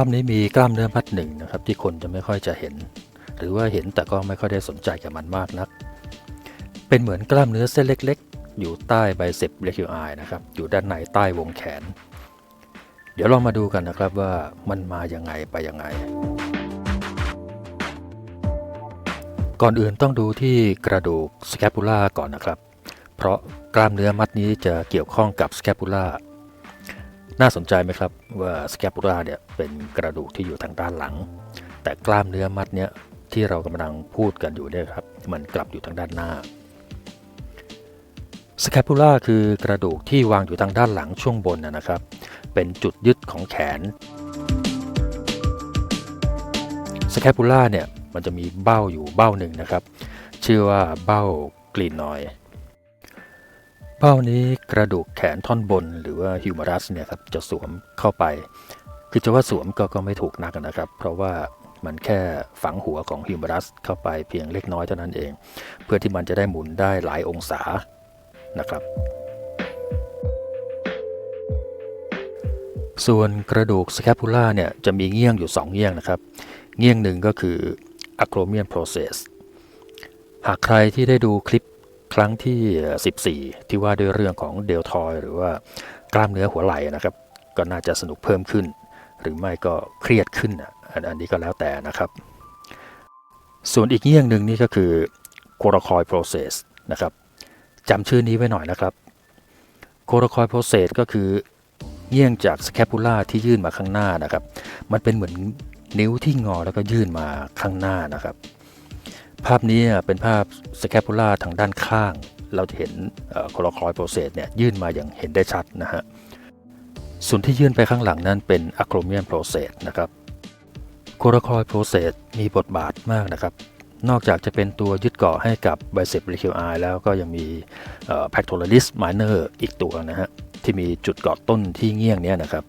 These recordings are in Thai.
ภาพนี้มีกล้ามเนื้อมัดหนึ่งนะครับที่คนจะไม่ค่อยจะเห็น หรือว่าเห็นแต่ก็ไม่ค่อยได้สนใจกับมันมากนัก เป็นเหมือนกล้ามเนื้อเส้นเล็กๆ อยู่ใต้ไบเซปเรคิวไอนะครับอยู่ด้านในใต้วงแขน เดี๋ยวลองมาดูกันนะครับว่ามันมาอย่างไงไปยังไง ก่อนอื่นต้องดูที่กระดูกสแคปูล่าก่อนนะครับ เพราะกล้ามเนื้อมัดนี้จะเกี่ยวข้องกับสแคปูล่า น่าสนใจไหมครับว่าสแคปูล่าเนี่ยเป็นกระดูกที่อยู่ทางด้านหลัง แต่กล้ามเนื้อมัดเนี้ยที่เรากำลังพูดกันอยู่เนี่ยครับมันกลับอยู่ทางด้านหน้าสแคปูล่าคือกระดูกที่วางอยู่ทางด้านหลังช่วงบนนะครับ เป็นจุดยึดของแขนสแคปูล่าเนี่ยมันจะมีเบ้าอยู่เบ้าหนึ่งนะครับ ชื่อว่าเบ้ากลีนนอย เบ้านี้กระดูกแขนท่อนบนหรือว่าฮิวมารัสเนี่ยครับจะสวมเข้าไป คือจะว่าสวมก็ก็ไม่ถูกนักนะครับ เพราะว่ามันแค่ฝังหัวของฮิวมารัสเข้าไปเพียงเล็กน้อยเท่านั้นเอง เพื่อที่มันจะได้หมุนได้หลายองศานะครับ ส่วนกระดูกสแคปูล่าเนี่ยจะมีเงี้ยงอยู่ 2 เงี้ยงนะครับ เงี้ยงหนึ่งก็คือ acromion process หากใครที่ได้ดูคลิป ครั้งที่ 14 ที่ว่าด้วยเรื่องของเดลทอยหรือว่ากล้ามเนื้อหัวไหล่นะครับ ก็น่าจะสนุกเพิ่มขึ้น หรือไม่ก็เครียดขึ้นอะอันนี้ก็แล้วแต่นะครับ ส่วนอีกเงี้ยงหนึ่งนี่ก็คือ coracoid process นะครับจำชื่อนี้ไว้หน่อยนะครับ coracoid process ก็คือเงี้ยงจากสแคปูล่าที่ยื่นมาข้างหน้านะครับ มันเป็นเหมือนนิ้วที่งอแล้วก็ยื่นมาข้างหน้านะครับ ภาพนี้เป็นภาพสแคปูล่าทางด้านข้าง เราจะเห็นโคลคอยโปรเซสเนี่ยยื่นมาอย่างเห็นได้ชัดนะฮะส่วนที่ยื่นไปข้างหลังนั้นเป็นอะโครเมียนโปรเซสนะครับโคลคอยโปรเซสมีบทบาทมากนะครับ นอกจากจะเป็นตัวยึดเกาะให้กับไบเซปเรคิวไอแล้วก็ยังมีแพคโทลลิสไมเนอร์อีกตัวนะฮะที่มีจุดเกาะต้นที่เงี้ยงเนี้ยนะครับ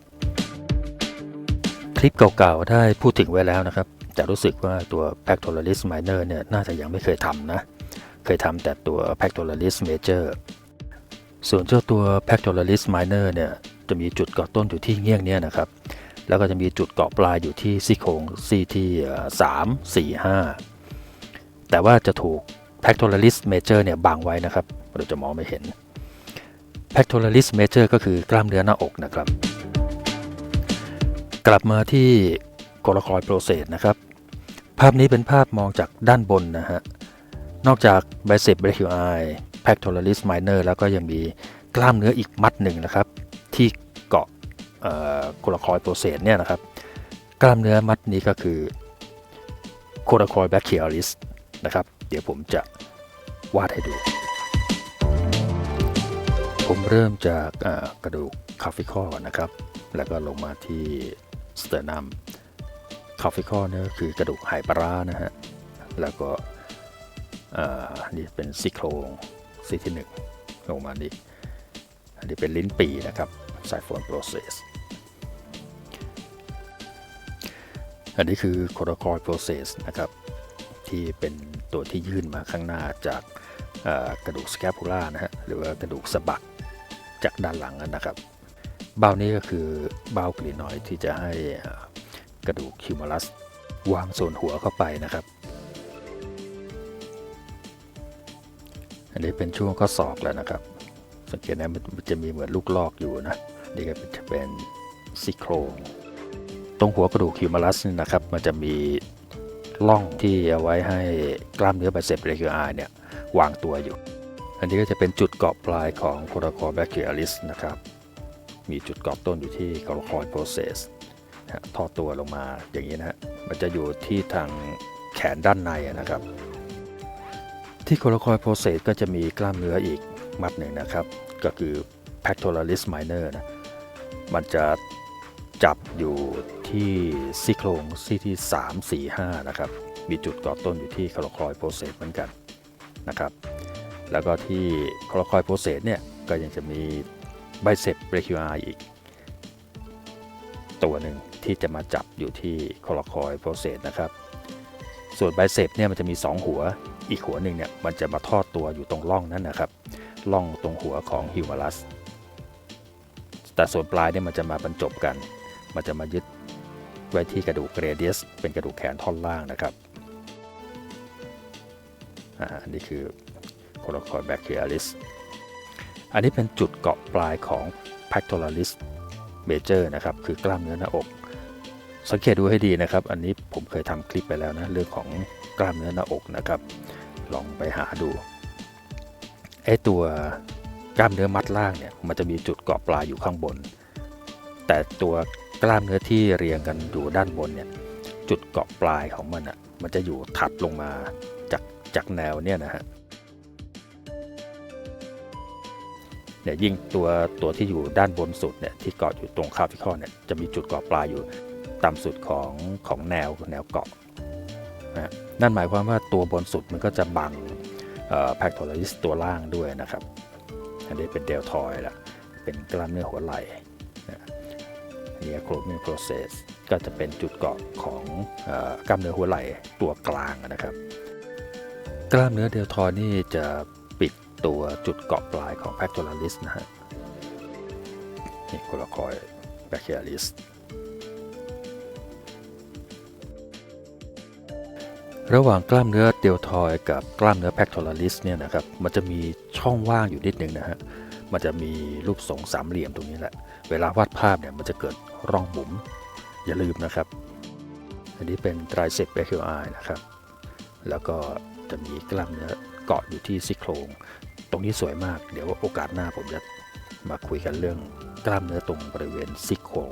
คลิปเก่าๆได้พูดถึงไว้แล้วนะครับ แต่รู้สึกว่าตัว Pectoralis minor เนี่ยน่าจะยังไม่เคยทำนะ เคยทำแต่ตัว Pectoralis major ส่วนเจ้าตัว Pectoralis minor เนี่ยจะมีจุดเกาะต้นอยู่ที่เงี้ยงเนี่ยนะครับ แล้วก็จะมีจุดเกาะปลายอยู่ที่ซี่โครงซี่ที่สามสี่ห้าแต่ว่าจะถูก Pectoralis major เนี่ยบังไว้นะครับ เราจะมองไม่เห็น Pectoralis major ก็คือกล้ามเนื้อหน้าอกนะครับ กลับมาที่โคลคอยโปรเซสนะครับ ภาพนี้เป็นภาพมองจากด้านบนนะฮะ นอกจาก bicep brachii pectoralis minor แล้วก็ยังมีกล้ามเนื้ออีกมัดหนึ่งนะครับ ที่เกาะโคลคอยโปรเซสเนี่ยนะครับ กล้ามเนื้อมัดนี้ก็คือโคลคอย brachialis นะครับ เดี๋ยวผมจะวาดให้ดู ผมเริ่มจากกระดูกคาฟิคอนะครับ แล้วก็ลงมาที่สเตอร์นัม คาฟิคอเนี่ยก็คือกระดูกไหปลาร้านะฮะ แล้วก็นี่เป็นซี่โครงซี่ที่1ลงมานี่อันนี้เป็นลิ้นปีนะครับไซฟอนโปรเซสอันนี้คือโคโรคอยโปรเซสนะครับ ที่เป็นตัวที่ยื่นมาข้างหน้าจากกระดูกสแคปูล่านะฮะหรือว่ากระดูกสะบักจากด้านหลังนะครับเบ้านี้ก็คือเบ้ากลีนอยที่จะให้ กระดูกคิวมาลัส วางส่วนหัวเข้าไปนะครับ อันนี้เป็นช่วงข้อศอกแล้วนะครับ สังเกตนะมันจะมีเหมือนลูกลอกอยู่นะ นี่ก็จะเป็นซี่โครงตรงหัวกระดูกคิวมาลัสนี่นะครับ มันจะมีล่องที่เอาไว้ให้กล้ามเนื้อไบเซปเรคิวอาเนี่ย วางตัวอยู่ อันนี้ก็จะเป็นจุดเกาะปลายของโพรโคแบคทีอาลิสนะครับ มีจุดเกาะต้นอยู่ที่กรคอยโปรเซส ทอดตัวลงมาอย่างนี้นะฮะมันจะอยู่ที่ทางแขนด้านในนะครับ ที่กรคอยโปรเซสก็จะมีกล้ามเนื้ออีกมัดหนึ่งนะครับ ก็คือ pectoralis minor นะมันจะจับอยู่ที่ซี่โครงซี่ที่ 3 4 5 นะครับ มีจุดกาะต้นอยู่ที่คลคอยโปรเซสเหมือนกันนะครับ แล้วก็ที่คลคอยโปรเซสเนี่ยก็ยังจะมีไบเซปเรคิวอาอีกตัวหนึ่ง ที่จะมาจับอยู่ที่คอลอคอยโปรเซสนะครับ ส่วนไบเซปเนี่ยมันจะมี 2 หัว อีกหัวหนึ่งเนี่ยมันจะมาทอดตัวอยู่ตรงร่องนั้นนะครับร่องตรงหัวของฮิวมาลัสแต่ส่วนปลายเนี่ยมันจะมาบรรจบกัน มันจะมายึดไว้ที่กระดูกเรเดียสเป็นกระดูกแขนท่อนล่างนะครับอ่าอันนี้คือโคโลคอยแบคที i ลิสอันนี้เป็นจุดเกาะปลายของ pectoralis major นะครับ คือกล้ามเนื้อหน้าอก สังเกตดูให้ดีนะครับ อันนี้ผมเคยทำคลิปไปแล้วนะเรื่องของกล้ามเนื้อหน้าอกนะครับ ลองไปหาดูไอ้ตัวกล้ามเนื้อมัดล่างเนี่ยมันจะมีจุดเกาะปลาอยู่ข้างบน แต่ตัวกล้ามเนื้อที่เรียงกันอยู่ด้านบนเนี่ยจุดเกาะปลายของมันอะมันจะอยู่ถัดลงมาจากจากแนวเนี่ยนะฮะเนี่ยยิ่งตัวตัวที่อยู่ด้านบนสุดเนี่ยที่เกาะอยู่ตรงคาฟิคอเนี่ยจะมีจุดเกาะปลายอยู่ ต่ำสุดของของแนวแนวเกาะนะฮะนั่นหมายความว่าตัวบนสุดมันก็จะบังแพคโทรลิสตัวล่างด้วยนะครับ อันนี้เป็นเดลทอยละเป็นกล้ามเนื้อหัวไหล่นะอันนี้โครมีโปรเซสก็จะเป็นจุดเกาะของเออกล้ามเนื้อหัวไหล่ตัวกลางนะครับ กล้ามเนื้อเดลทอยนี่จะปิดตัวจุดเกาะปลายของ pectoralis นะฮะนี่โคลคอย brachialis ระหว่างกล้ามเนื้อเดลทอยกับกล้ามเนื้อ pectoralis เนี่ยนะครับ มันจะมีช่องว่างอยู่นิดนึงนะฮะ มันจะมีรูปทรงสามเหลี่ยมตรงนี้แหละ เวลาวาดภาพเนี่ยมันจะเกิดร่องบุ๋ม อย่าลืมนะครับ อันนี้เป็น tricep brachii นะครับ แล้วก็จะมีกล้ามเนื้อเกาะอยู่ที่ซี่โครง ตรงนี้สวยมาก เดี๋ยวโอกาสหน้าผมจะมาคุยกันเรื่องกล้ามเนื้อตรงบริเวณซี่โครง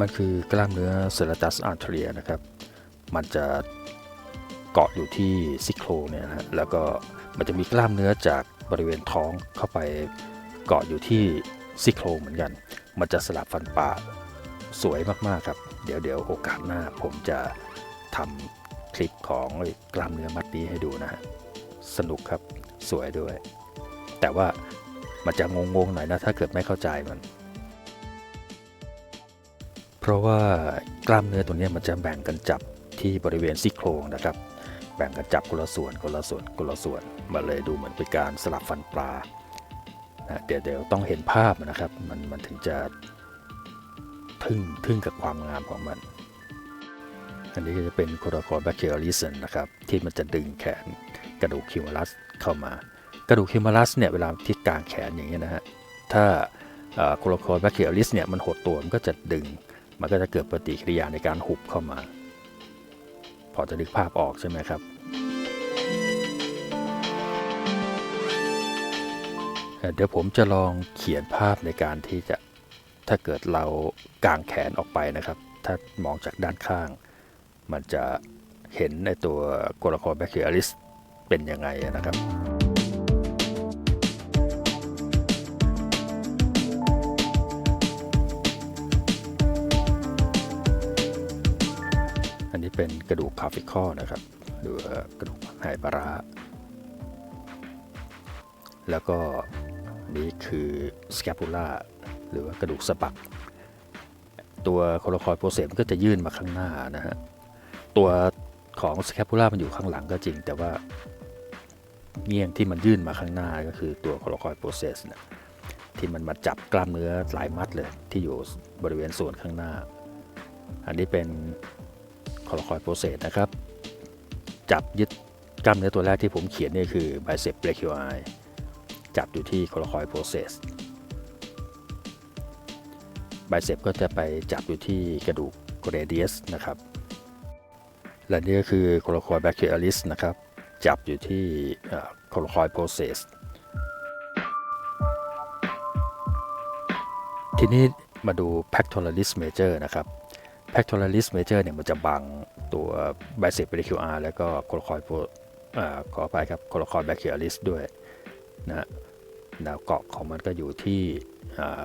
มันคือกล้ามเนื้อเซราตัสอาร์เทรียนะครับ มันจะ เกาะอยู่ที่ซี่โครงเนี่ยนะฮะแล้วก็มันจะมีกล้ามเนื้อจากบริเวณท้องเข้าไปเกาะอยู่ที่ซี่โครงเหมือนกัน มันจะสลับฟันปลาสวยมากๆครับ เดี๋ยวเดี๋ยวโอกาสหน้าผมจะทำคลิปของกล้ามเนื้อมัดนี้ให้ดูนะฮะสนุกครับสวยด้วย แต่ว่ามันจะงงๆหน่อยนะถ้าเกิดไม่เข้าใจมัน เพราะว่ากล้ามเนื้อตัวนี้มันจะแบ่งกันจับที่บริเวณซี่โครงนะครับ แบ่งกันจับคนละส่วนคนละส่วนคนละส่วน มาเลยดูเหมือนเป็นการสลับฟันปลานะเดี๋ยวเดี๋ยวต้องเห็นภาพนะครับ มันมันถึงจะทึ่งทึ่งกับความงามของมัน อันนี้ก็จะเป็นโคโรคอร์แบคทีริสันนะครับ ที่มันจะดึงแขนกระดูกคิวมัลัสเข้ามา กระดูกคิวมัลัสเนี่ยเวลาที่กางแขนอย่างเงี้ยนะฮะ ถ้าโคโรคอร์แบคทีริสเนี่ยมันหดตัวมันก็จะดึง มันก็จะเกิดปฏิกิริยาในการหุบเข้ามา พอจะดึกภาพออกใช่ไหมครับ เดี๋ยวผมจะลองเขียนภาพในการที่จะถ้าเกิดเรากางแขนออกไปนะครับ ถ้ามองจากด้านข้าง มันจะเห็นในตัวกลาคอแบคทีริสเป็นยังไงนะครับ นี้เป็นกระดูกคาฟิคอนะครับหรือว่ากระดูกไหปลาร้าแล้วก็นี่คือสแคปูล่าหรือว่ากระดูกสะบัก ตัวโคลคอยโปรเซสมันก็จะยื่นมาข้างหน้านะฮะตัวของสแคปูล่ามันอยู่ข้างหลังก็จริง แต่ว่าเงี่ยงที่มันยื่นมาข้างหน้าก็คือตัวโคลคอยโปรเซสนะที่มันมาจับกล้ามเนื้อหลายมัดเลยที่อยู่บริเวณส่วนข้างหน้า อันนี้เป็น คโลคอยโปรเซสนะครับ จับยึดกล้ามเนื้อตัวแรกที่ผมเขียนนี่คือ bicep brachii จับอยู่ที่โคโลคอยโปรเซสไบเซปก็จะไปจับอยู่ที่กระดูกเรเดียสนะครับ และนี่ก็คือโคโลคอยแบคทีเริสนะครับ จับอยู่ที่โคโลคอยโปรเซสทีนี้มาดู pectoralis major นะครับ pectoralis major เนี่ยมันจะบังตัว bicep brachial แล้วก็โคโลคอยโปรขออภัยครับโคโลคอยแบคทีริสด้วยนะแนวเกาะของมันก็อยู่ที่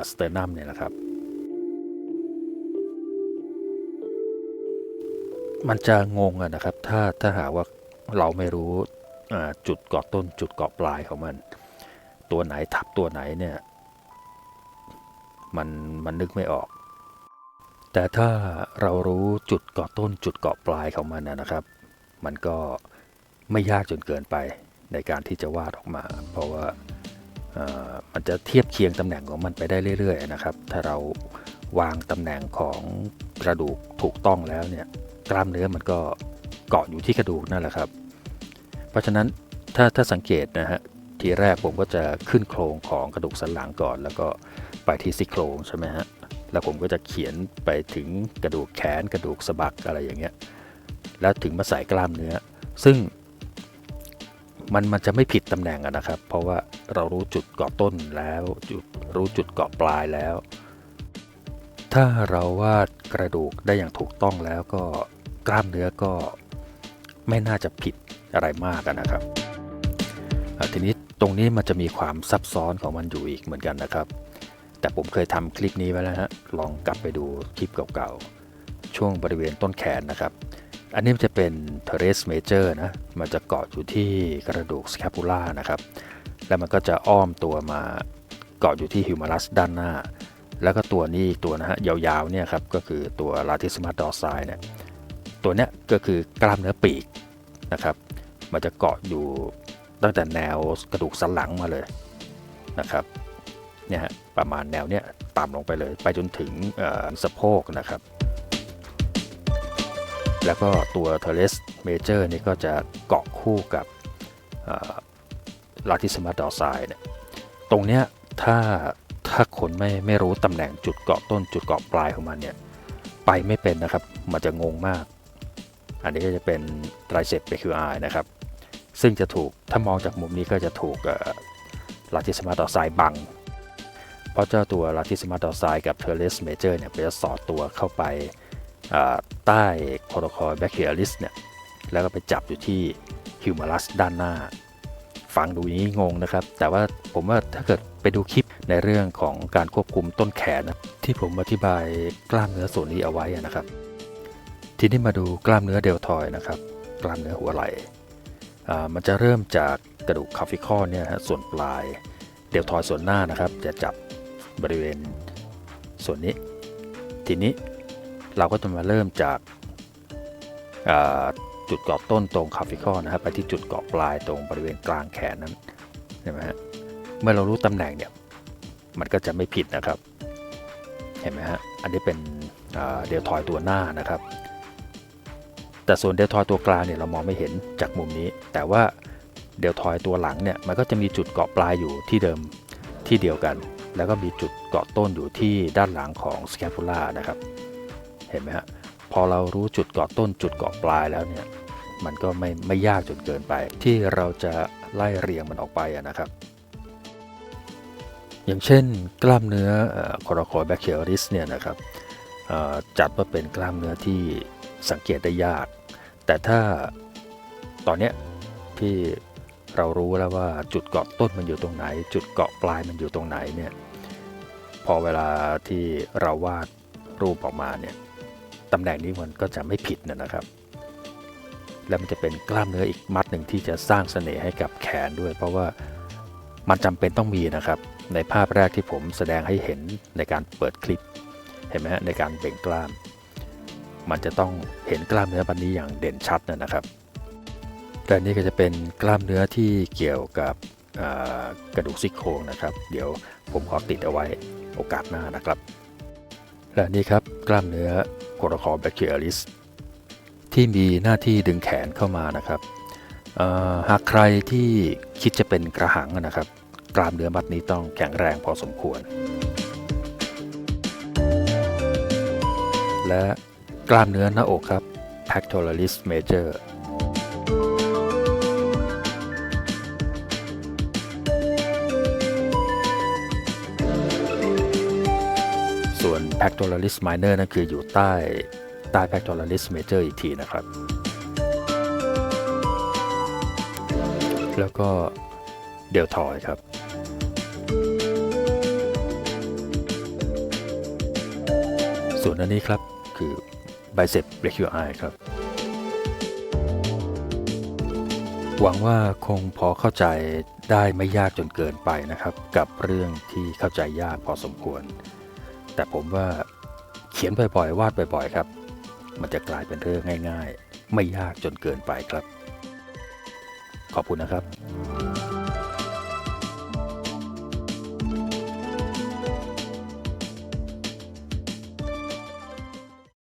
สเตอร์นัมเนี่ยนะครับ มันจะงงอะนะครับ ถ้าถ้าหาว่าเราไม่รู้จุดเกาะต้นจุดเกาะปลายของมัน ตัวไหนทับตัวไหนเนี่ย มันมันนึกไม่ออก แต่ถ้าเรารู้จุดเกาะต้นจุดเกาะปลายของมันนะครับ มันก็ไม่ยากจนเกินไปในการที่จะวาดออกมา เพราะว่ามันจะเทียบเคียงตำแหน่งของมันไปได้เรื่อยๆนะครับ ถ้าเราวางตำแหน่งของกระดูกถูกต้องแล้วเนี่ยกล้ามเนื้อมันก็เกาะอยู่ที่กระดูกนั่นแหละครับ เพราะฉะนั้นถ้าถ้าสังเกตนะฮะทีแรกผมก็จะขึ้นโครงของกระดูกสันหลังก่อน แล้วก็ไปที่ซี่โครงใช่ไหมฮะ แล้วผมก็จะเขียนไปถึงกระดูกแขนกระดูกสะบักอะไรอย่างเงี้ยแล้วถึงมาใส่กล้ามเนื้อ ซึ่งมันมันจะไม่ผิดตำแหน่งอะนะครับ เพราะว่าเรารู้จุดเกาะต้นแล้วจุดรู้จุดเกาะปลายแล้ว ถ้าเราวาดกระดูกได้อย่างถูกต้องแล้วก็กล้ามเนื้อก็ไม่น่าจะผิดอะไรมากนะครับทีนี้ตรงนี้มันจะมีความซับซ้อนของมันอยู่อีกเหมือนกันนะครับ แต่ผมเคยทำคลิปนี้ไว้แล้วฮะลองกลับไปดูคลิปเก่าๆ ช่วงบริเวณต้นแขนนะครับ อันนี้จะเป็น teres major นะ มันจะเกาะอยู่ที่กระดูก scapula นะครับ แล้วมันก็จะอ้อมตัวมาเกาะอยู่ที่ humerus ด้านหน้า แล้วก็ตัวนี้อีกตัวนะฮะยาวๆเนี่ยครับก็คือตัว latissimus dorsi เนี่ยตัวเนี้ยก็คือกล้ามเนื้อปีกนะครับ มันจะเกาะอยู่ตั้งแต่แนวกระดูกสันหลังมาเลยนะครับ เนี่ยฮะประมาณแนวเนี้ยต่ำลงไปเลย ไปจนถึงสะโพกนะครับ แล้วก็ตัว t e r e s Major นี่ก็จะเกาะคู่กับลาติสมาดอร์ไซเนี่ยตรงเนี้ยถ้าถ้าคนไม่ไม่รู้ตำแหน่งจุดเกาะต้นจุดเกาะปลายของมันเนี่ยไปไม่เป็นนะครับ มันจะงงมาก อันนี้ก็จะเป็นไตรเซปเปคิวไอนะครับ ซึ่งจะถูกถ้ามองจากมุมนี้ก็จะถูกลาติสมาดอร์ไซบัง ราะเจ้าตัวลาติสมาดอไซกับเทเลสเมเจอร์เนี่ยมันจะสอดตัวเข้าไปใต้โคโรคอยแบคทีเริสเนี่ยแล้วก็ไปจับอยู่ที่ฮิวมารัสด้านหน้า ฟังดูนี้งงนะครับ แต่ว่าผมว่าถ้าเกิดไปดูคลิปในเรื่องของการควบคุมต้นแขนนะที่ผมอธิบายกล้ามเนื้อส่วนนี้เอาไว้นะครับ ทีนี้มาดูกล้ามเนื้อเดลทอยนะครับ กล้ามเนื้อหัวไหล่มันจะเริ่มจากกระดูกคาฟิคอเนี่ยฮะส่วนปลายเดลทอยส่วนหน้านะครับ จะจับ บริเวณส่วนนี้ ทีนี้เราก็จะมาเริ่มจากาจุดเกาะต้นตรงคาฟิคอนะครับไปที่จุดเกาะปลายตรงบริเวณกลางแขนนั้นเห็นไหมฮะเมื่อเรารู้ตำแหน่งเนี่ยมันก็จะไม่ผิดนะครับ เห็นไหมฮะอันนี้เป็นเดลทอยตัวหน้านะครับ แต่ส่วนเดลทอยตัวกลางเนี่ยเรามองไม่เห็นจากมุมนี้ แต่ว่าเดลทอยตัวหลังเนี่ยมันก็จะมีจุดเกาะปลายอยู่ที่เดิมที่เดียวกัน แล้วก็มีจุดเกาะต้นอยู่ที่ด้านหลังของสแคปูล่านะครับ เห็นไหมฮะพอเรารู้จุดเกาะต้นจุดเกาะปลายแล้วเนี่ยมันก็ไม่ไม่ยากจนเกินไป ที่เราจะไล่เรียงมันออกไปะนะครับ อย่างเช่นกล้ามเนื้อคอร์คอยแบคเ i อริสเนี่ยนะครับจัดว่าเป็นกล้ามเนื้อที่สังเกตได้ยาก แต่ถ้าตอนเนี้ยที่เรารู้แล้วว่าจุดเกาะต้นมันอยู่ตรงไหน จุดเกาะปลายมันอยู่ตรงไหนเนี่ย พอเวลาที่เราวาดรูปออกมาเนี่ยตำแหน่งนี้มันก็จะไม่ผิดนะนะครับ แล้วมันจะเป็นกล้ามเนื้ออีกมัดหนึ่งที่จะสร้างเสน่ห์ให้กับแขนด้วย เพราะว่ามันจำเป็นต้องมีนะครับ ในภาพแรกที่ผมแสดงให้เห็นในการเปิดคลิป เห็นไหมฮะในการเบ่งกล้าม มันจะต้องเห็นกล้ามเนื้อปันนี้อย่างเด่นชัดนะนะครับแต่นี่ก็จะเป็นกล้ามเนื้อที่เกี่ยวกับกระดูกซี่โครงนะครับ เดี๋ยวผมขอติดเอาไว้ โอกาสหน้านะครับ และนี่ครับกล้ามเนื้อโครคอแบคทีเริสที่มีหน้าที่ดึงแขนเข้ามานะครับหากใครที่คิดจะเป็นกระหังนะครับ กล้ามเนื้อมัดนี้ต้องแข็งแรงพอสมควร และกล้ามเนื้อหน้าอกครับ pectoralis major pectoralis minor นั่นคืออยู่ใต้ใต้ pectoralis major อีกทีนะครับ แล้วก็เดลทอยครับส่วนอันนี้ครับคือ bicep brachii ครับ หวังว่าคงพอเข้าใจได้ไม่ยากจนเกินไปนะครับ กับเรื่องที่เข้าใจยากพอสมควร แต่ผมว่าเขียนบ่อยๆ วาดบ่อยๆ ครับ มันจะกลายเป็นเรื่องง่าย ๆ ไม่ยากจนเกินไปครับ ขอบคุณนะครับ